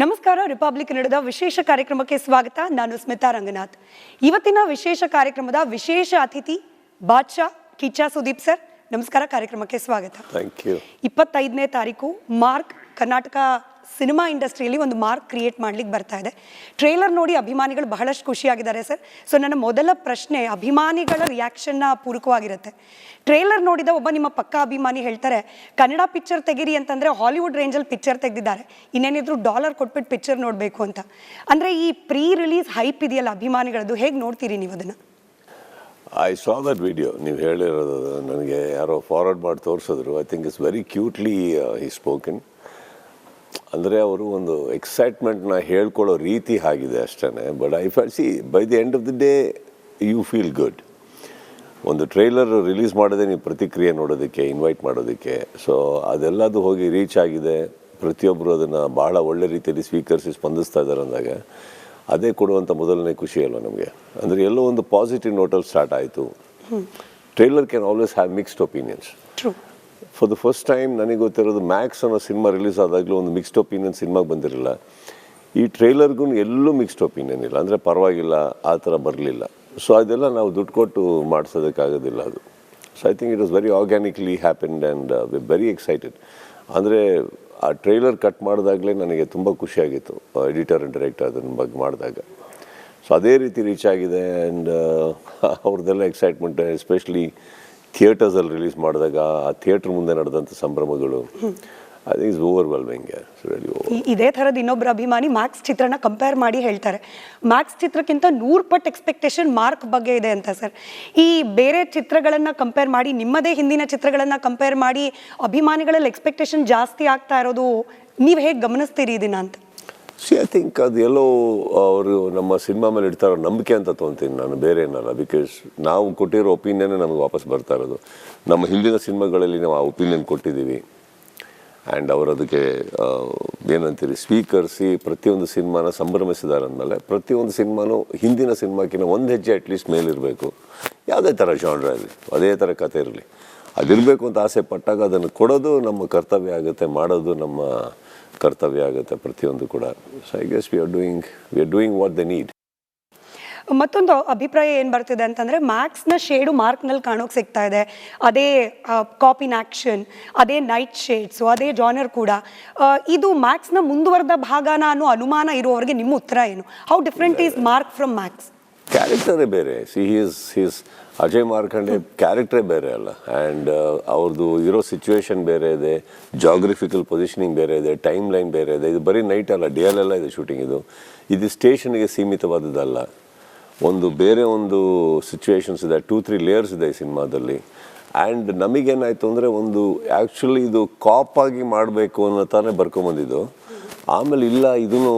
ನಮಸ್ಕಾರ ರಿಪಬ್ಲಿಕ್ ನಡೆದ ವಿಶೇಷ ಕಾರ್ಯಕ್ರಮಕ್ಕೆ ಸ್ವಾಗತ. ನಾನು ಸ್ಮಿತಾ ರಂಗನಾಥ್. ಇವತ್ತಿನ ವಿಶೇಷ ಕಾರ್ಯಕ್ರಮದ ವಿಶೇಷ ಅತಿಥಿ ಬಾದ್ಶಾ ಕಿಚ್ಚಾ ಸುದೀಪ್ ಸರ್. ನಮಸ್ಕಾರ ಕಾರ್ಯಕ್ರಮಕ್ಕೆ ಸ್ವಾಗತ. ಥ್ಯಾಂಕ್ ಯು ಇಪ್ಪತ್ತೈದನೇ ತಾರೀಕು ಮಾರ್ಕ್ ಕರ್ನಾಟಕ ಸಿನಿಮಾ ಇಂಡಸ್ಟ್ರಿಯಲ್ಲಿ ಒಂದು ಮಾರ್ಕ್ ಕ್ರಿಯೇಟ್ ಮಾಡ್ಲಿಕ್ಕೆ ಬರ್ತಾ ಇದೆ. ಟ್ರೇಲರ್ ನೋಡಿ ಅಭಿಮಾನಿಗಳು ಬಹಳಷ್ಟು ಖುಷಿಯಾಗಿದ್ದಾರೆ ಸರ್. ಸೊ ನನ್ನ ಮೊದಲ ಪ್ರಶ್ನೆ, ಅಭಿಮಾನಿಗಳ ರಿಯಾಕ್ಷನ್ನ ಪೂರಕವಾಗಿರುತ್ತೆ. ಟ್ರೇಲರ್ ನೋಡಿದ ಒಬ್ಬ ನಿಮ್ಮ ಪಕ್ಕ ಅಭಿಮಾನಿ ಹೇಳ್ತಾರೆ, ಕನ್ನಡ ಪಿಕ್ಚರ್ ತೆಗಿರಿ ಅಂತಂದರೆ ಹಾಲಿವುಡ್ ರೇಂಜಲ್ಲಿ ಪಿಕ್ಚರ್ ತೆಗೆದಿದ್ದಾರೆ. ಇನ್ನೇನಿದ್ರು ಡಾಲರ್ ಕೊಟ್ಬಿಟ್ಟು ಪಿಕ್ಚರ್ ನೋಡಬೇಕು ಅಂತ. ಅಂದರೆ ಈ ಪ್ರೀ ರಿಲೀಸ್ ಹೈಪ್ ಇದೆಯಲ್ಲ ಅಭಿಮಾನಿಗಳದ್ದು, ಹೇಗೆ ನೋಡ್ತೀರಿ ನೀವು ಅದನ್ನು? ಐ ಸಾ ದಟ್ ವಿಡಿಯೋ ನೀವು ಹೇಳಿರೋದು ನನಗೆ ಯಾರೋ ಫಾರ್ವರ್ಡ್ ಮಾಡಿ ತೋರಿಸಿದ್ರು. I think it's very cutely he spoken ಅಂದರೆ ಅವರು ಒಂದು ಎಕ್ಸೈಟ್ಮೆಂಟ್ನ ಹೇಳ್ಕೊಳ್ಳೋ ರೀತಿ ಆಗಿದೆ ಅಷ್ಟೇ but I feel see by the end of the day you feel good ಒಂದು ಟ್ರೈಲರ್ ರಿಲೀಸ್ ಮಾಡೋದೇ ನೀವು ಪ್ರತಿಕ್ರಿಯೆ ನೋಡೋದಕ್ಕೆ ಇನ್ವೈಟ್ ಮಾಡೋದಕ್ಕೆ. ಸೊ ಅದೆಲ್ಲದು ಹೋಗಿ ರೀಚ್ ಆಗಿದೆ. ಪ್ರತಿಯೊಬ್ಬರು ಅದನ್ನು ಬಹಳ ಒಳ್ಳೆ ರೀತಿಯಲ್ಲಿ ಸ್ವೀಕರಿಸಿ ಸ್ಪಂದಿಸ್ತಾ ಇದ್ದಾರೆ ಅಂದಾಗ ಅದೇ ಕೊಡುವಂಥ ಮೊದಲನೇ ಖುಷಿ ಅಲ್ವ ನಮಗೆ? ಅಂದರೆ ಎಲ್ಲೋ ಒಂದು ಪಾಸಿಟಿವ್ ನೋಟಲ್ಲಿ ಸ್ಟಾರ್ಟ್ ಆಯಿತು. Trailer can always have mixed opinions true for the first time ನನಗೆ ಗೊತ್ತಿರೋದು ಮ್ಯಾಕ್ಸ್ ಅನ್ನೋ ಸಿನಿಮಾ ರಿಲೀಸ್ ಆದಾಗಲೂ ಒಂದು ಮಿಕ್ಸ್ಡ್ ಒಪಿನಿಯನ್ ಸಿನಿಮಾಗೆ ಬಂದಿರಲಿಲ್ಲ. ಈ ಟ್ರೈಲರ್ಗೂ ಎಲ್ಲೂ ಮಿಕ್ಸ್ಡ್ ಒಪಿನಿಯನ್ ಇಲ್ಲ. ಅಂದರೆ ಪರವಾಗಿಲ್ಲ, ಆ ಥರ ಬರಲಿಲ್ಲ. ಸೊ ಅದೆಲ್ಲ ನಾವು ದುಡ್ಡು ಕೊಟ್ಟು ಮಾಡಿಸೋದಕ್ಕಾಗೋದಿಲ್ಲ ಅದು. So I think it was very organically happened and we very excited ಅಂದರೆ ಆ ಟ್ರೈಲರ್ ಕಟ್ ಮಾಡಿದಾಗಲೇ ನನಗೆ ತುಂಬ ಖುಷಿಯಾಗಿತ್ತು ಎಡಿಟರ್ ಆ್ಯಂಡ್ ಡೈರೆಕ್ಟರ್ ಅದನ್ನ ಬಗ್ಗೆ ಮಾಡಿದಾಗ. ಸೊ ಅದೇ ರೀತಿ ರೀಚ್ ಆಗಿದೆ ಆ್ಯಂಡ್ ಅವ್ರದ್ದೆಲ್ಲ ಎಕ್ಸೈಟ್ಮೆಂಟ್ ಎಸ್ಪೆಷಲಿ ಥಿಯೇಟರ್ಸಲ್ಲಿ ರಿಲೀಸ್ ಮಾಡಿದಾಗ ಆ ಥಿಯೇಟ್ರ್ ಮುಂದೆ ನಡೆದಂಥ ಸಂಭ್ರಮಗಳು ಐ ಥಿಂಕ್ ಇಸ್ ಓವರ್ವೆಲ್ಮಿಂಗ್ ಇದೇ ಥರದ ಇನ್ನೊಬ್ಬರು ಅಭಿಮಾನಿ ಮ್ಯಾಕ್ಸ್ ಚಿತ್ರನ ಕಂಪೇರ್ ಮಾಡಿ ಹೇಳ್ತಾರೆ. ಮ್ಯಾಕ್ಸ್ ಚಿತ್ರಕ್ಕಿಂತ ನೂರು ಪಟ್ಟು ಎಕ್ಸ್ಪೆಕ್ಟೇಷನ್ ಮಾರ್ಕ್ ಬಗ್ಗೆ ಇದೆ ಅಂತ ಸರ್ ಈ ಬೇರೆ ಚಿತ್ರಗಳನ್ನು ಕಂಪೇರ್ ಮಾಡಿ, ನಿಮ್ಮದೇ ಹಿಂದಿನ ಚಿತ್ರಗಳನ್ನು ಕಂಪೇರ್ ಮಾಡಿ ಅಭಿಮಾನಿಗಳಲ್ಲಿ ಎಕ್ಸ್ಪೆಕ್ಟೇಷನ್ ಜಾಸ್ತಿ ಆಗ್ತಾ ಇರೋದು ನೀವು ಹೇಗೆ ಗಮನಿಸ್ತೀರಿ ಇದನ್ನ ಅಂತ? ಸಿ ಐ ಥಿಂಕ್ ಅದು ಎಲ್ಲೋ ಅವರು ನಮ್ಮ ಸಿನಿಮಾ ಮೇಲೆ ಇಡ್ತಾರೋ ನಂಬಿಕೆ ಅಂತ ತೊಗೊತೀನಿ ನಾನು, ಬೇರೆ ಏನಲ್ಲ. ಬಿಕಾಸ್ ನಾವು ಕೊಟ್ಟಿರೋ ಒಪಿನಿಯನ್ನೇ ನಮಗೆ ವಾಪಸ್ ಬರ್ತಾ ಇರೋದು. ನಮ್ಮ ಹಿಂದಿನ ಸಿನಿಮಾಗಳಲ್ಲಿ ನಾವು ಆ ಒಪಿನಿಯನ್ ಕೊಟ್ಟಿದ್ದೀವಿ. ಆ್ಯಂಡ್ ಅವರು ಅದಕ್ಕೆ ಏನಂತೀರಿ, ಸ್ವೀಕರಿಸಿ ಪ್ರತಿಯೊಂದು ಸಿನಿಮಾನ ಸಂಭ್ರಮಿಸಿದ್ದಾರೆ ಅಂದಮೇಲೆ ಪ್ರತಿಯೊಂದು ಸಿನಿಮಾನು ಹಿಂದಿನ ಸಿನಿಮಾಕಿನ ಒಂದು ಹೆಜ್ಜೆ ಅಟ್ಲೀಸ್ಟ್ ಮೇಲಿರಬೇಕು ಯಾವುದೇ ಥರ ಜಾನ್ರ ಇರಲಿ ಅದೇ ಥರ ಕತೆ ಇರಲಿ. ಅದಿರಬೇಕು ಅಂತ ಆಸೆ ಪಟ್ಟಾಗ ಅದನ್ನು ಕೊಡೋದು ನಮ್ಮ ಕರ್ತವ್ಯ ಆಗುತ್ತೆ, ಮಾಡೋದು ನಮ್ಮ ಕರ್ತವ್ಯ ಆಗುತ್ತೆ ಪ್ರತಿಯೊಂದು ಕೂಡ. So I guess we are doing we are doing what the need ಮತ್ತೊಂದು ಅಭಿಪ್ರಾಯ ಏನು ಬರ್ತಿದೆ ಅಂತಂದರೆ ಮ್ಯಾಕ್ಸ್ನ ಶೇಡು ಮಾರ್ಕ್ನಲ್ಲಿ ಕಾಣೋಕೆ ಸಿಗ್ತಾ ಇದೆ. ಅದೇ ಕಾಪಿನ್ ಆ್ಯಕ್ಷನ್ ಅದೇ ನೈಟ್ ಶೇಡ್ಸು ಅದೇ ಜಾನರ್ ಕೂಡ. ಇದು ಮ್ಯಾಕ್ಸ್ನ ಮುಂದುವರೆದ ಭಾಗನ ಅನ್ನೋ ಅನುಮಾನ ಇರುವವರಿಗೆ ನಿಮ್ಮ ಉತ್ತರ ಏನು? How different is Mark from Max ಕ್ಯಾರೆಕ್ಟರೇ ಬೇರೆ. See he's he's Ajay Markande ಕ್ಯಾರೆಕ್ಟ್ರೇ ಬೇರೆ ಅಲ್ಲ. ಆ್ಯಂಡ್ ಅವ್ರದ್ದು ಇರೋ ಸಿಚುವೇಶನ್ ಬೇರೆ ಇದೆ. ಜಾಗ್ರಫಿಕಲ್ ಪೊಸಿಷನಿಂಗ್ ಬೇರೆ ಇದೆ. ಟೈಮ್ ಲೈನ್ ಬೇರೆ ಇದೆ. ಇದು ಬರೀ ನೈಟ್ ಅಲ್ಲ. ಡೇ ಎಲ್ಲ ಇದೆ ಶೂಟಿಂಗ್ ಇದು. ಇದು ಸ್ಟೇಷನ್ಗೆ ಸೀಮಿತವಾದದ್ದಲ್ಲ. ಒಂದು ಬೇರೆ ಒಂದು ಸಿಚುವೇಶನ್ಸ್ ಇದೆ. ಟೂ ತ್ರೀ ಲೇಯರ್ಸ್ ಇದೆ ಈ ಸಿನಿಮಾದಲ್ಲಿ. ಆ್ಯಂಡ್ ನಮಗೇನಾಯಿತು ಅಂದರೆ ಒಂದು ಆ್ಯಕ್ಚುಲಿ ಇದು ಕಾಪ್ ಆಗಿ ಮಾಡಬೇಕು ಅನ್ನೋ ತಾನೇ ಬರ್ಕೊಂಬಂದಿದ್ದು. ಆಮೇಲೆ ಇಲ್ಲ, ಇದನ್ನು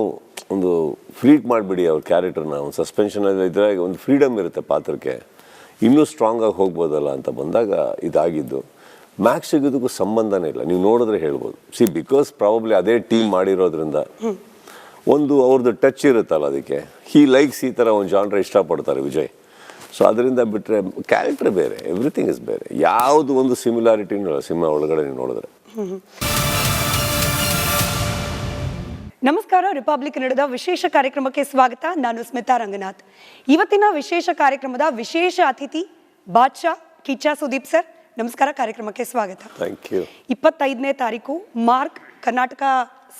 ಒಂದು ಫ್ರೀಟ್ ಮಾಡಿಬಿಡಿ ಅವ್ರ ಕ್ಯಾರೆಕ್ಟರ್ನ ಒಂದು ಸಸ್ಪೆನ್ಷನ್ ಇದ್ರೆ ಒಂದು ಫ್ರೀಡಮ್ ಇರುತ್ತೆ ಪಾತ್ರಕ್ಕೆ. ಇನ್ನೂ ಸ್ಟ್ರಾಂಗ್ ಆಗಿ ಹೋಗ್ಬೋದಲ್ಲ ಅಂತ ಬಂದಾಗ ಇದಾಗಿದ್ದು. ಮ್ಯಾಕ್ಸ್ ಸಿಗೋದಕ್ಕೂ ಸಂಬಂಧನೇ ಇಲ್ಲ. ನೀವು ನೋಡಿದ್ರೆ ಹೇಳ್ಬೋದು. ಸಿ ಬಿಕಾಸ್ ಪ್ರಾಬಬ್ಲಿ ಅದೇ ಟೀಮ್ ಮಾಡಿರೋದ್ರಿಂದ ಒಂದು ಅವ್ರದ್ದು ಟಚ್ ಇರುತ್ತಲ್ಲ ಅದಕ್ಕೆ. ಹೀ ಲೈಕ್ಸ್ ಈ ಥರ ಒಂದು ಜಾನ್ರ ಇಷ್ಟಪಡ್ತಾರೆ ವಿಜಯ್. ಸೊ ಅದರಿಂದ ಬಿಟ್ಟರೆ ಕ್ಯಾರೆಕ್ಟರ್ ಬೇರೆ. ಎವ್ರಿಥಿಂಗ್ ಇಸ್ ಬೇರೆ. ಯಾವುದು ಒಂದು ಸಿಮಿಲಾರಿಟಿನೂ ಇಲ್ಲ ಸಿನಿಮಾ ಒಳಗಡೆ ನೀವು ನೋಡಿದ್ರೆ. ನಮಸ್ಕಾರ ರಿಪಬ್ಲಿಕ್ ನಡೆದ ವಿಶೇಷ ಕಾರ್ಯಕ್ರಮಕ್ಕೆ ಸ್ವಾಗತ. ನಾನು ಸ್ಮಿತಾ ರಂಗನಾಥ್. ಇವತ್ತಿನ ವಿಶೇಷ ಕಾರ್ಯಕ್ರಮದ ವಿಶೇಷ ಅತಿಥಿ ಬಾದ್ಶಾ ಕಿಚ್ಚಾ ಸುದೀಪ್ ಸರ್. ನಮಸ್ಕಾರ ಕಾರ್ಯಕ್ರಮಕ್ಕೆ ಸ್ವಾಗತ. ಥ್ಯಾಂಕ್ ಯು ಇಪ್ಪತ್ತೈದನೇ ತಾರೀಕು ಮಾರ್ಕ್ ಕರ್ನಾಟಕ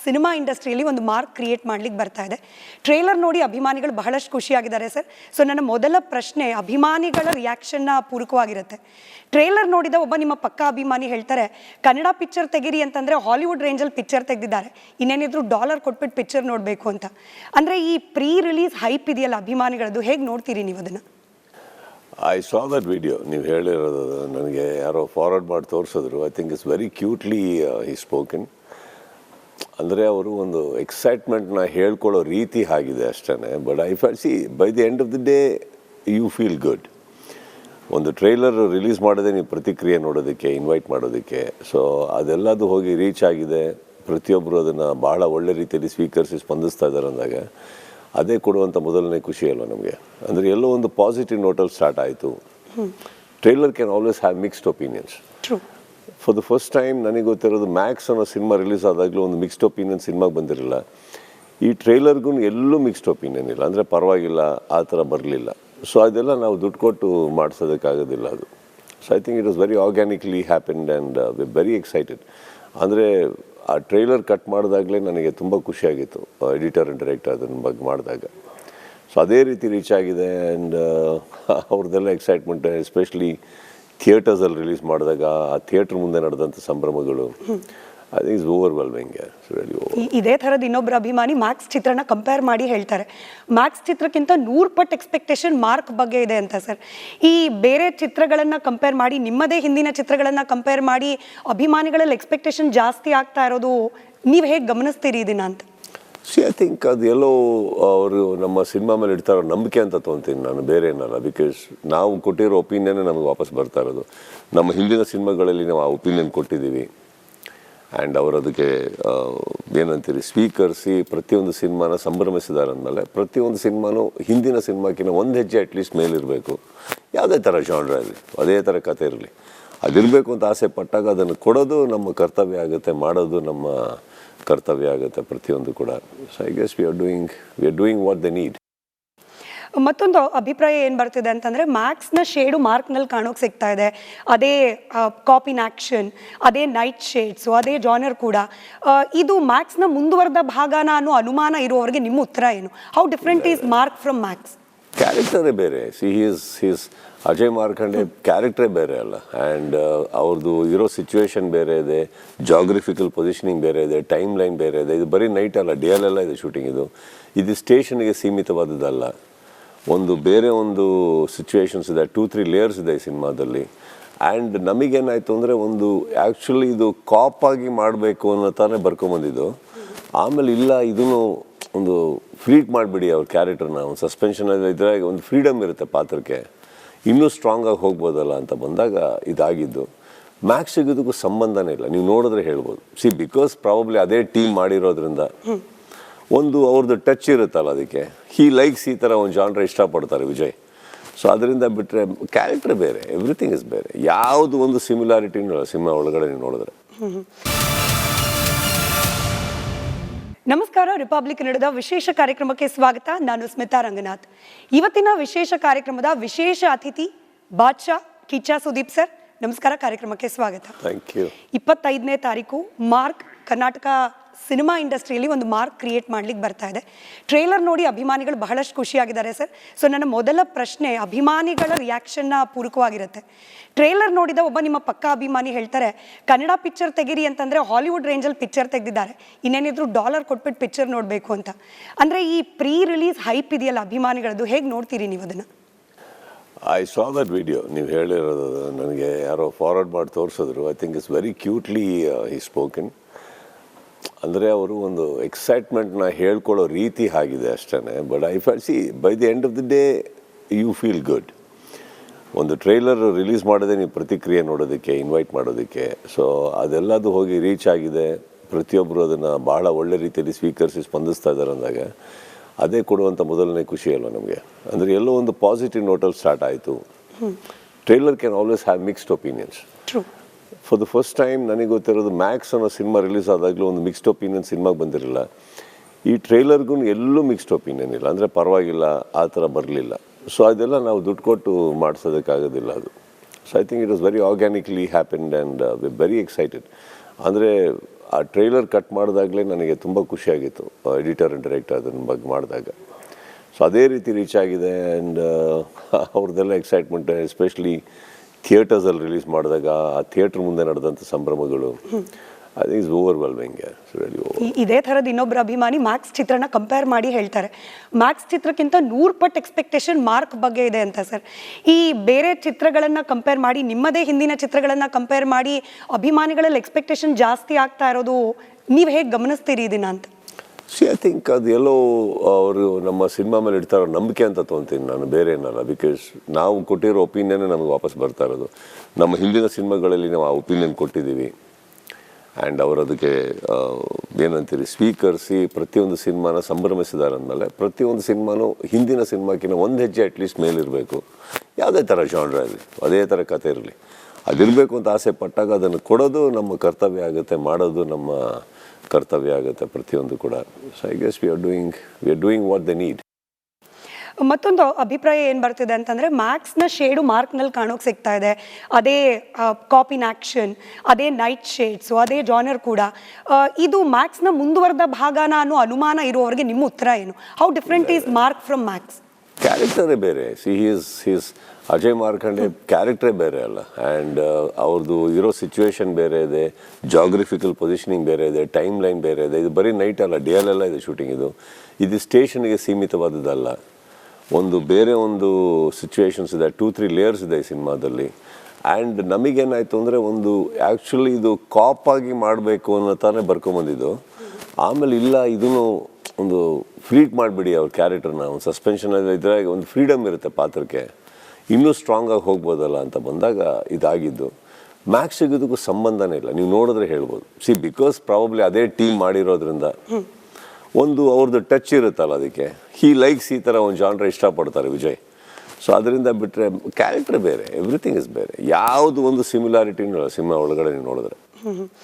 ಸಿನಿಮಾ ಇಂಡಸ್ಟ್ರಿಯಲ್ಲಿ ಒಂದು ಮಾರ್ಕ್ ಕ್ರಿಯೇಟ್ ಮಾಡ್ಲಿಕ್ಕೆ ಬರ್ತಾ ಇದೆ. ಟ್ರೇಲರ್ ನೋಡಿ ಅಭಿಮಾನಿಗಳು ಬಹಳಷ್ಟು ಖುಷಿಯಾಗಿದ್ದಾರೆ ಸರ್. ಸೊ, ನನ್ನ ಮೊದಲ ಪ್ರಶ್ನೆ, ಅಭಿಮಾನಿಗಳ ರಿಯಾಕ್ಷನ್ನ ಪೂರಕವಾಗಿರುತ್ತೆ. ಟ್ರೇಲರ್ ನೋಡಿದ ಒಬ್ಬ ನಿಮ್ಮ ಪಕ್ಕ ಅಭಿಮಾನಿ ಹೇಳ್ತಾರೆ, ಕನ್ನಡ ಪಿಕ್ಚರ್ ತೆಗಿರಿ ಅಂತಂದರೆ ಹಾಲಿವುಡ್ ರೇಂಜಲ್ಲಿ ಪಿಕ್ಚರ್ ತೆಗೆದಿದ್ದಾರೆ. ಇನ್ನೇನಿದ್ರು ಡಾಲರ್ ಕೊಟ್ಬಿಟ್ಟು ಪಿಕ್ಚರ್ ನೋಡಬೇಕು ಅಂತ. ಅಂದರೆ ಈ ಪ್ರೀ ರಿಲೀಸ್ ಹೈಪ್ ಇದೆಯಲ್ಲ ಅಭಿಮಾನಿಗಳದ್ದು, ಹೇಗೆ ನೋಡ್ತೀರಿ ನೀವು ಅದನ್ನು? ಐ ಸಾ ದಟ್ ವಿಡಿಯೋ ನೀವು ಹೇಳಿರೋದು ನನಗೆ ಯಾರೋ ಫಾರ್ವರ್ಡ್ ಮಾಡಿ ತೋರಿಸಿದ್ರು. I think it's very cutely he spoken ಅಂದರೆ ಅವರು ಒಂದು ಎಕ್ಸೈಟ್ಮೆಂಟ್ನ ಹೇಳ್ಕೊಳ್ಳೋ ರೀತಿ ಆಗಿದೆ ಅಷ್ಟೇ but I feel see by the end of the day you feel good ಒಂದು ಟ್ರೈಲರ್ ರಿಲೀಸ್ ಮಾಡೋದೇ ನೀವು ಪ್ರತಿಕ್ರಿಯೆ ನೋಡೋದಕ್ಕೆ ಇನ್ವೈಟ್ ಮಾಡೋದಕ್ಕೆ. ಸೊ ಅದೆಲ್ಲದು ಹೋಗಿ ರೀಚ್ ಆಗಿದೆ. ಪ್ರತಿಯೊಬ್ಬರು ಅದನ್ನು ಬಹಳ ಒಳ್ಳೆ ರೀತಿಯಲ್ಲಿ ಸ್ವೀಕರಿಸಿ ಸ್ಪಂದಿಸ್ತಾ ಇದ್ದಾರೆ ಅಂದಾಗ ಅದೇ ಕೊಡುವಂಥ ಮೊದಲನೇ ಖುಷಿ ಅಲ್ವ ನಮಗೆ? ಅಂದರೆ ಎಲ್ಲೋ ಒಂದು ಪಾಸಿಟಿವ್ ನೋಟಲ್ಲಿ ಸ್ಟಾರ್ಟ್ ಆಯಿತು. Trailer can always have mixed opinions true for the first time ನನಗೆ ಗೊತ್ತಿರೋದು ಮ್ಯಾಕ್ಸ್ ಅನ್ನೋ ಸಿನಿಮಾ ರಿಲೀಸ್ ಆದಾಗಲೂ ಒಂದು ಮಿಕ್ಸ್ಡ್ ಒಪಿನಿಯನ್ ಸಿನಿಮಾಗೆ ಬಂದಿರಲಿಲ್ಲ. ಈ ಟ್ರೈಲರ್ಗೂ ಎಲ್ಲೂ ಮಿಕ್ಸ್ಡ್ ಒಪಿನಿಯನ್ ಇಲ್ಲ. ಅಂದರೆ ಪರವಾಗಿಲ್ಲ, ಆ ಥರ ಬರಲಿಲ್ಲ. ಸೊ ಅದೆಲ್ಲ ನಾವು ದುಡ್ಡು ಕೊಟ್ಟು ಮಾಡಿಸೋದಕ್ಕಾಗೋದಿಲ್ಲ ಅದು. So I think it was very organically happened and we very excited ಅಂದರೆ ಆ ಟ್ರೈಲರ್ ಕಟ್ ಮಾಡಿದಾಗಲೇ ನನಗೆ ತುಂಬ ಖುಷಿಯಾಗಿತ್ತು ಎಡಿಟರ್ ಆ್ಯಂಡ್ ಡೈರೆಕ್ಟರ್ ಅದನ್ನ ಬಗ್ಗೆ ಮಾಡಿದಾಗ. ಸೊ ಅದೇ ರೀತಿ ರೀಚ್ ಆಗಿದೆ ಆ್ಯಂಡ್ ಅವ್ರದ್ದೆಲ್ಲ ಎಕ್ಸೈಟ್ಮೆಂಟ್ ಎಸ್ಪೆಷಲಿ ಥಿಯೇಟರ್ಸಲ್ಲಿ ರಿಲೀಸ್ ಮಾಡಿದಾಗ ಆ ಥಿಯೇಟ್ರ್ ಮುಂದೆ ನಡೆದಂಥ ಸಂಭ್ರಮಗಳು ಐ ಥಿಂಕ್ ಇಸ್ ಓವರ್ವೆಲ್ಮಿಂಗ್ ಇದೇ ಥರದ ಇನ್ನೊಬ್ಬರು ಅಭಿಮಾನಿ ಮ್ಯಾಕ್ಸ್ ಚಿತ್ರನ ಕಂಪೇರ್ ಮಾಡಿ ಹೇಳ್ತಾರೆ. ಮ್ಯಾಕ್ಸ್ ಚಿತ್ರಕ್ಕಿಂತ ನೂರು ಪಟ್ಟು ಎಕ್ಸ್ಪೆಕ್ಟೇಷನ್ ಮಾರ್ಕ್ ಬಗ್ಗೆ ಇದೆ ಅಂತ ಸರ್ ಈ ಬೇರೆ ಚಿತ್ರಗಳನ್ನು ಕಂಪೇರ್ ಮಾಡಿ, ನಿಮ್ಮದೇ ಹಿಂದಿನ ಚಿತ್ರಗಳನ್ನು ಕಂಪೇರ್ ಮಾಡಿ ಅಭಿಮಾನಿಗಳಲ್ಲಿ ಎಕ್ಸ್ಪೆಕ್ಟೇಷನ್ ಜಾಸ್ತಿ ಆಗ್ತಾ ಇರೋದು ನೀವು ಹೇಗೆ ಗಮನಿಸ್ತೀರಿ ಇದನ್ನ ಅಂತ? ಸಿ ಐ ಥಿಂಕ್ ಅದು ಎಲ್ಲೋ ಅವರು ನಮ್ಮ ಸಿನಿಮಾ ಮೇಲೆ ಇಡ್ತಾರೋ ನಂಬಿಕೆ ಅಂತ ತೊಗೊತೀನಿ ನಾನು, ಬೇರೆ ಏನಲ್ಲ ಬಿಕಾಸ್ ನಾವು ಕೊಟ್ಟಿರೋ ಒಪಿನಿಯನ್ನೇ ನಮಗೆ ವಾಪಸ್ ಬರ್ತಾ ಇರೋದು. ನಮ್ಮ ಹಿಂದಿನ ಸಿನಿಮಾಗಳಲ್ಲಿ ನಾವು ಆ ಒಪಿನಿಯನ್ ಕೊಟ್ಟಿದ್ದೀವಿ. ಆ್ಯಂಡ್ ಅವರು ಅದಕ್ಕೆ ಏನಂತೀರಿ, ಸ್ವೀಕರಿಸಿ ಪ್ರತಿಯೊಂದು ಸಿನಿಮಾನ ಸಂಭ್ರಮಿಸಿದ್ದಾರೆ ಅಂದಮೇಲೆ ಪ್ರತಿಯೊಂದು ಸಿನಿಮಾನೂ ಹಿಂದಿನ ಸಿನಿಮಾಕ್ಕಿಂತ ಒಂದು ಹೆಜ್ಜೆ ಅಟ್ಲೀಸ್ಟ್ ಮೇಲಿರಬೇಕು. ಯಾವುದೇ ಥರ ಜಾನ್ರ ಇರಲಿ, ಅದೇ ಥರ ಕತೆ ಇರಲಿ. ಅದಿರಬೇಕು ಅಂತ ಆಸೆ ಪಟ್ಟಾಗ ಅದನ್ನು ಕೊಡೋದು ನಮ್ಮ ಕರ್ತವ್ಯ ಆಗುತ್ತೆ, ಮಾಡೋದು ನಮ್ಮ ಕರ್ತವ್ಯ ಆಗುತ್ತೆ ಪ್ರತಿಯೊಂದು ಕೂಡ. So I guess we are doing we are doing what the need ಮತ್ತೊಂದು ಅಭಿಪ್ರಾಯ ಏನು ಬರ್ತಿದೆ ಅಂತಂದರೆ ಮ್ಯಾಕ್ಸ್ನ ಶೇಡು ಮಾರ್ಕ್ನಲ್ಲಿ ಕಾಣೋಕೆ ಸಿಗ್ತಾ ಇದೆ. ಅದೇ ಕಾಪಿನ್ ಆ್ಯಕ್ಷನ್ ಅದೇ ನೈಟ್ ಶೇಡ್ಸು ಅದೇ ಜಾನರ್ ಕೂಡ. ಇದು ಮ್ಯಾಕ್ಸ್ನ ಮುಂದುವರೆದ ಭಾಗನ ಅನ್ನೋ ಅನುಮಾನ ಇರುವವರಿಗೆ ನಿಮ್ಮ ಉತ್ತರ ಏನು? How different is Mark from Max ಕ್ಯಾರೆಕ್ಟರೇ ಬೇರೆ. See he's he's Ajay Markande ಕ್ಯಾರೆಕ್ಟ್ರೇ ಬೇರೆ ಅಲ್ಲ. ಆ್ಯಂಡ್ ಅವ್ರದ್ದು ಇರೋ ಸಿಚುವೇಶನ್ ಬೇರೆ ಇದೆ ಜಾಗ್ರಫಿಕಲ್ ಪೊಸಿಷನಿಂಗ್ ಬೇರೆ ಇದೆ ಟೈಮ್ ಲೈನ್ ಬೇರೆ ಇದೆ. ಇದು ಬರೀ ನೈಟ್ ಅಲ್ಲ ಡೇ ಎಲ್ಲ ಇದೆ ಶೂಟಿಂಗ್ ಇದು. ಇದು ಸ್ಟೇಷನ್ಗೆ ಸೀಮಿತವಾದದ್ದಲ್ಲ. ಒಂದು ಬೇರೆ ಒಂದು ಸಿಚುವೇಶನ್ಸ್ ಇದೆ ಟೂ ತ್ರೀ ಲೇಯರ್ಸ್ ಇದೆ ಈ ಸಿನಿಮಾದಲ್ಲಿ. ಆ್ಯಂಡ್ ನಮಗೇನಾಯಿತು ಅಂದರೆ ಒಂದು ಆ್ಯಕ್ಚುಲಿ ಇದು ಕಾಪ್ ಆಗಿ ಮಾಡಬೇಕು ಅನ್ನೋ ತಾನೇ ಬರ್ಕೊಂಬಂದಿದ್ದು. ಆಮೇಲೆ ಇಲ್ಲ, ಇದನ್ನು ಒಂದು ಫ್ರೀಟ್ ಮಾಡಿಬಿಡಿ ಅವ್ರ ಕ್ಯಾರೆಕ್ಟರ್ನ ಒಂದು ಸಸ್ಪೆನ್ಷನ್ ಇದ್ರೆ ಒಂದು ಫ್ರೀಡಮ್ ಇರುತ್ತೆ ಪಾತ್ರಕ್ಕೆ. ಇನ್ನೂ ಸ್ಟ್ರಾಂಗ್ ಆಗಿ ಹೋಗ್ಬೋದಲ್ಲ ಅಂತ ಬಂದಾಗ ಇದಾಗಿದ್ದು. ಮ್ಯಾಕ್ಸ್ ಸಿಗೋದಕ್ಕೂ ಸಂಬಂಧನೇ ಇಲ್ಲ. ನೀವು ನೋಡಿದ್ರೆ ಹೇಳ್ಬೋದು. ಸಿ ಬಿಕಾಸ್ ಪ್ರಾಬಬ್ಲಿ ಅದೇ ಟೀಮ್ ಮಾಡಿರೋದ್ರಿಂದ ಒಂದು ಅವ್ರದ್ದು ಟಚ್ ಇರುತ್ತಲ್ಲ ಅದಕ್ಕೆ. ಹೀ ಲೈಕ್ಸ್ ಈ ಥರ ಒಂದು ಜಾನ್ರ ಇಷ್ಟಪಡ್ತಾರೆ ವಿಜಯ್. ಸೊ ಅದರಿಂದ ಬಿಟ್ಟರೆ ಕ್ಯಾರೆಕ್ಟರ್ ಬೇರೆ. ಎವ್ರಿಥಿಂಗ್ ಇಸ್ ಬೇರೆ. ಯಾವುದು ಒಂದು ಸಿಮಿಲಾರಿಟಿನೂ ಸಿನಿಮಾ ಒಳಗಡೆ ನೀವು ನೋಡಿದ್ರೆ. ನಮಸ್ಕಾರ ರಿಪಬ್ಲಿಕ್ ನಡೆದ ವಿಶೇಷ ಕಾರ್ಯಕ್ರಮಕ್ಕೆ ಸ್ವಾಗತ. ನಾನು ಸ್ಮಿತಾ ರಂಗನಾಥ್. ಇವತ್ತಿನ ವಿಶೇಷ ಕಾರ್ಯಕ್ರಮದ ವಿಶೇಷ ಅತಿಥಿ ಬಾದ್ಶಾ ಕಿಚ್ಚಾ ಸುದೀಪ್ ಸರ್. ನಮಸ್ಕಾರ ಕಾರ್ಯಕ್ರಮಕ್ಕೆ ಸ್ವಾಗತ. ಥ್ಯಾಂಕ್ ಯು ಇಪ್ಪತ್ತೈದನೇ ತಾರೀಕು ಮಾರ್ಕ್ ಕರ್ನಾಟಕ ಸಿನಿಮಾ ಇಂಡಸ್ಟ್ರಿಯಲ್ಲಿ ಒಂದು ಮಾರ್ಕ್ ಕ್ರಿಯೇಟ್ ಮಾಡ್ಲಿಕ್ಕೆ ಬರ್ತಾ ಇದೆ. ಟ್ರೇಲರ್ ನೋಡಿ ಅಭಿಮಾನಿಗಳು ಬಹಳಷ್ಟು ಖುಷಿಯಾಗಿದ್ದಾರೆ ಸರ್. ಸೊ, ನನ್ನ ಮೊದಲ ಪ್ರಶ್ನೆ, ಅಭಿಮಾನಿಗಳ ರಿಯಾಕ್ಷನ್ನ ಪೂರಕವಾಗಿರುತ್ತೆ ಟ್ರೇಲರ್ ನೋಡಿದ ಒಬ್ಬ ನಿಮ್ಮ ಪಕ್ಕ ಅಭಿಮಾನಿ ಹೇಳ್ತಾರೆ, ಕನ್ನಡ ಪಿಕ್ಚರ್ ತೆಗೀರಿ ಅಂತಂದರೆ ಹಾಲಿವುಡ್ ರೇಂಜಲ್ಲಿ ಪಿಕ್ಚರ್ ತೆಗೆದಿದ್ದಾರೆ. ಇನ್ನೇನಿದ್ರು ಡಾಲರ್ ಕೊಟ್ಬಿಟ್ಟು ಪಿಕ್ಚರ್ ನೋಡಬೇಕು ಅಂತ. ಅಂದರೆ ಈ ಪ್ರೀ ರಿಲೀಸ್ ಹೈಪ್ ಇದೆಯಲ್ಲ ಅಭಿಮಾನಿಗಳದ್ದು, ಹೇಗೆ ನೋಡ್ತೀರಿ ನೀವು ಅದನ್ನು? ಐ ಸಾ ದಟ್ ವಿಡಿಯೋ ನೀವು ಹೇಳಿರೋದು ನನಗೆ ಯಾರೋ ಫಾರ್ವರ್ಡ್ ಮಾಡಿ ತೋರಿಸಿದ್ರು. I think it's very cutely he spoken ಅಂದರೆ ಅವರು ಒಂದು ಎಕ್ಸೈಟ್ಮೆಂಟ್ನ ಹೇಳ್ಕೊಳ್ಳೋ ರೀತಿ ಆಗಿದೆ ಅಷ್ಟೇ but I felt see by the end of the day you feel good ಒಂದು ಟ್ರೈಲರ್ ರಿಲೀಸ್ ಮಾಡೋದೇ ನೀವು ಪ್ರತಿಕ್ರಿಯೆ ನೋಡೋದಕ್ಕೆ ಇನ್ವೈಟ್ ಮಾಡೋದಕ್ಕೆ. ಸೊ ಅದೆಲ್ಲದು ಹೋಗಿ ರೀಚ್ ಆಗಿದೆ. ಪ್ರತಿಯೊಬ್ಬರು ಅದನ್ನು ಬಹಳ ಒಳ್ಳೆ ರೀತಿಯಲ್ಲಿ ಸ್ವೀಕರಿಸಿ ಸ್ಪಂದಿಸ್ತಾ ಇದ್ದಾರೆ ಅಂದಾಗ ಅದೇ ಕೊಡುವಂಥ ಮೊದಲನೇ ಖುಷಿ ಅಲ್ವ ನಮಗೆ? ಅಂದರೆ ಎಲ್ಲೋ ಒಂದು ಪಾಸಿಟಿವ್ ನೋಟಲ್ಲಿ ಸ್ಟಾರ್ಟ್ ಆಯಿತು. Trailer can always have mixed opinions true for the first time ನನಗೆ ಗೊತ್ತಿರೋದು ಮ್ಯಾಕ್ಸ್ ಅನ್ನೋ ಸಿನಿಮಾ ರಿಲೀಸ್ ಆದಾಗಲೂ ಒಂದು ಮಿಕ್ಸ್ಡ್ ಒಪಿನಿಯನ್ ಸಿನಿಮಾಗೆ ಬಂದಿರಲಿಲ್ಲ. ಈ ಟ್ರೈಲರ್ಗೂ ಎಲ್ಲೂ ಮಿಕ್ಸ್ಡ್ ಒಪಿನಿಯನ್ ಇಲ್ಲ. ಅಂದರೆ ಪರವಾಗಿಲ್ಲ, ಆ ಥರ ಬರಲಿಲ್ಲ. ಸೊ ಅದೆಲ್ಲ ನಾವು ದುಡ್ಡು ಕೊಟ್ಟು ಮಾಡಿಸೋದಕ್ಕಾಗೋದಿಲ್ಲ ಅದು. So I think it was very organically happened and we very excited ಅಂದರೆ, ಆ ಟ್ರೈಲರ್ ಕಟ್ ಮಾಡಿದಾಗಲೇ ನನಗೆ ತುಂಬ ಖುಷಿಯಾಗಿತ್ತು ಎಡಿಟರ್ ಆ್ಯಂಡ್ ಡೈರೆಕ್ಟರ್ ಅದನ್ನ ಬಗ್ಗೆ ಮಾಡಿದಾಗ. ಸೊ ಅದೇ ರೀತಿ ರೀಚ್ ಆಗಿದೆ ಆ್ಯಂಡ್ ಅವ್ರದ್ದೆಲ್ಲ ಎಕ್ಸೈಟ್ಮೆಂಟ್ ಎಸ್ಪೆಷಲಿ ಥಿಯೇಟರ್ಸಲ್ಲಿ ರಿಲೀಸ್ ಮಾಡಿದಾಗ ಆ ಥಿಯೇಟ್ರ್ ಮುಂದೆ ನಡೆದಂಥ ಸಂಭ್ರಮಗಳು I think is overwhelming really over ಈ- ಇದೇ ಥರದ ಇನ್ನೊಬ್ಬರು ಅಭಿಮಾನಿ ಮ್ಯಾಕ್ಸ್ ಚಿತ್ರನ ಕಂಪೇರ್ ಮಾಡಿ ಹೇಳ್ತಾರೆ. ಮ್ಯಾಕ್ಸ್ ಚಿತ್ರಕ್ಕಿಂತ ನೂರು ಪಟ್ ಎಕ್ಸ್ಪೆಕ್ಟೇಷನ್ ಮಾರ್ಕ್ ಬಗ್ಗೆ ಇದೆ ಅಂತ ಸರ್ ಈ ಬೇರೆ ಚಿತ್ರಗಳನ್ನು ಕಂಪೇರ್ ಮಾಡಿ, ನಿಮ್ಮದೇ ಹಿಂದಿನ ಚಿತ್ರಗಳನ್ನು ಕಂಪೇರ್ ಮಾಡಿ ಅಭಿಮಾನಿಗಳಲ್ಲಿ ಎಕ್ಸ್ಪೆಕ್ಟೇಷನ್ ಜಾಸ್ತಿ ಆಗ್ತಾ ಇರೋದು ನೀವು ಹೇಗೆ ಗಮನಿಸ್ತೀರಿ ಇದನ್ನ ಅಂತ? ಸಿ ಐ ಥಿಂಕ್ ಅದು ಎಲ್ಲೋ ಅವರು ನಮ್ಮ ಸಿನಿಮಾ ಮೇಲೆ ಇಡ್ತಾರೋ ನಂಬಿಕೆ ಅಂತ ತೊಗೊತೀನಿ ನಾನು, ಬೇರೆ ಏನಲ್ಲ. ಬಿಕಾಸ್ ನಾವು ಕೊಟ್ಟಿರೋ ಒಪಿನಿಯನ್ನೇ ನಮಗೆ ವಾಪಸ್ ಬರ್ತಾ ಇರೋದು. ನಮ್ಮ ಹಿಂದಿನ ಸಿನಿಮಾಗಳಲ್ಲಿ ನಾವು ಆ ಒಪಿನಿಯನ್ ಕೊಟ್ಟಿದ್ದೀವಿ. ಆ್ಯಂಡ್ ಅವರು ಅದಕ್ಕೆ ಏನಂತೀರಿ, ಸ್ವೀಕರಿಸಿ ಪ್ರತಿಯೊಂದು ಸಿನಿಮಾನ ಸಂಭ್ರಮಿಸಿದ್ದಾರೆ ಅಂದಮೇಲೆ ಪ್ರತಿಯೊಂದು ಸಿನಿಮಾನೂ ಹಿಂದಿನ ಸಿನಿಮಾಕ್ಕಿಂತ ಒಂದು ಹೆಜ್ಜೆ ಅಟ್ಲೀಸ್ಟ್ ಮೇಲಿರಬೇಕು. ಯಾವುದೇ ಥರ ಜಾನ್ರ ಇರಲಿ ಅದೇ ಥರ ಕತೆ ಇರಲಿ. ಅದಿರಬೇಕು ಅಂತ ಆಸೆ ಪಟ್ಟಾಗ ಅದನ್ನು ಕೊಡೋದು ನಮ್ಮ ಕರ್ತವ್ಯ ಆಗುತ್ತೆ, ಮಾಡೋದು ನಮ್ಮ ಕರ್ತವ್ಯ ಆಗುತ್ತೆ ಪ್ರತಿಯೊಂದು ಕೂಡ. So I guess we are doing we are doing what the need ಮತ್ತೊಂದು ಅಭಿಪ್ರಾಯ ಏನು ಬರ್ತಿದೆ ಅಂತಂದರೆ ಮ್ಯಾಕ್ಸ್ನ ಶೇಡು ಮಾರ್ಕ್ನಲ್ಲಿ ಕಾಣೋಕೆ ಸಿಗ್ತಾ ಇದೆ. ಅದೇ ಕಾಪಿನ್ ಆ್ಯಕ್ಷನ್ ಅದೇ ನೈಟ್ ಶೇಡ್ಸು ಅದೇ ಜಾನರ್ ಕೂಡ. ಇದು ಮ್ಯಾಕ್ಸ್ನ ಮುಂದುವರೆದ ಭಾಗನ ಅನ್ನೋ ಅನುಮಾನ ಇರುವವರಿಗೆ ನಿಮ್ಮ ಉತ್ತರ ಏನು? How different is Mark from Max ಕ್ಯಾರೆಕ್ಟರೇ ಬೇರೆ. See he's he's Ajay Markande ಕ್ಯಾರೆಕ್ಟ್ರೇ ಬೇರೆ ಅಲ್ಲ. ಆ್ಯಂಡ್ ಅವ್ರದ್ದು ಇರೋ ಸಿಚುವೇಶನ್ ಬೇರೆ ಇದೆ. ಜಾಗ್ರಫಿಕಲ್ ಪೊಸಿಷನಿಂಗ್ ಬೇರೆ ಇದೆ. ಟೈಮ್ ಲೈನ್ ಬೇರೆ ಇದೆ. ಇದು ಬರೀ ನೈಟ್ ಅಲ್ಲ. ಡೇ ಅಲ್ಲೆಲ್ಲ ಇದೆ ಶೂಟಿಂಗ್ ಇದು. ಇದು ಸ್ಟೇಷನ್ಗೆ ಸೀಮಿತವಾದದ್ದಲ್ಲ. ಒಂದು ಬೇರೆ ಒಂದು ಸಿಚುವೇಶನ್ಸ್ ಇದೆ. ಟೂ ತ್ರೀ ಲೇಯರ್ಸ್ ಇದೆ ಈ ಸಿನಿಮಾದಲ್ಲಿ. ಆ್ಯಂಡ್ ನಮಗೇನಾಯಿತು ಅಂದರೆ ಒಂದು ಆ್ಯಕ್ಚುಲಿ ಇದು ಕಾಪ್ ಆಗಿ ಮಾಡಬೇಕು ಅನ್ನೋ ತಾನೇ ಬರ್ಕೊಂಬಂದಿದ್ದು. ಆಮೇಲೆ ಇಲ್ಲ, ಇದನ್ನು ಒಂದು ಫ್ರೀಟ್ ಮಾಡಿಬಿಡಿ ಅವ್ರ ಕ್ಯಾರೆಕ್ಟರ್ನ ಒಂದು ಸಸ್ಪೆನ್ಷನ್ ಇದ್ರೆ ಒಂದು ಫ್ರೀಡಮ್ ಇರುತ್ತೆ ಪಾತ್ರಕ್ಕೆ. ಇನ್ನೂ ಸ್ಟ್ರಾಂಗ್ ಆಗಿ ಹೋಗ್ಬೋದಲ್ಲ ಅಂತ ಬಂದಾಗ ಇದಾಗಿದ್ದು. ಮ್ಯಾಕ್ಸಿಗೆ ಇದಕ್ಕೂ ಸಂಬಂಧನೇ ಇಲ್ಲ. ನೀವು ನೋಡಿದ್ರೆ ಹೇಳ್ಬೋದು. ಸಿ ಬಿಕಾಸ್ ಪ್ರಾಬಬ್ಲಿ ಅದೇ ಟೀಮ್ ಮಾಡಿರೋದ್ರಿಂದ ಒಂದು ಅವ್ರದ್ದು ಟಚ್ ಇರುತ್ತಲ್ಲ ಅದಕ್ಕೆ. ಹೀ ಲೈಕ್ಸ್ ಈ ಥರ ಒಂದು ಜಾನ್ರ ಇಷ್ಟಪಡ್ತಾರೆ ವಿಜಯ್. ಸೊ ಅದರಿಂದ ಬಿಟ್ಟರೆ ಕ್ಯಾರೆಕ್ಟರ್ ಬೇರೆ. ಎವ್ರಿಥಿಂಗ್ ಇಸ್ ಬೇರೆ. ಯಾವುದು ಒಂದು ಸಿಮಿಲಾರಿಟಿನೂ ಇಲ್ಲ ಸಿನಿಮಾ ಒಳಗಡೆ ನೀವು ನೋಡಿದ್ರೆ.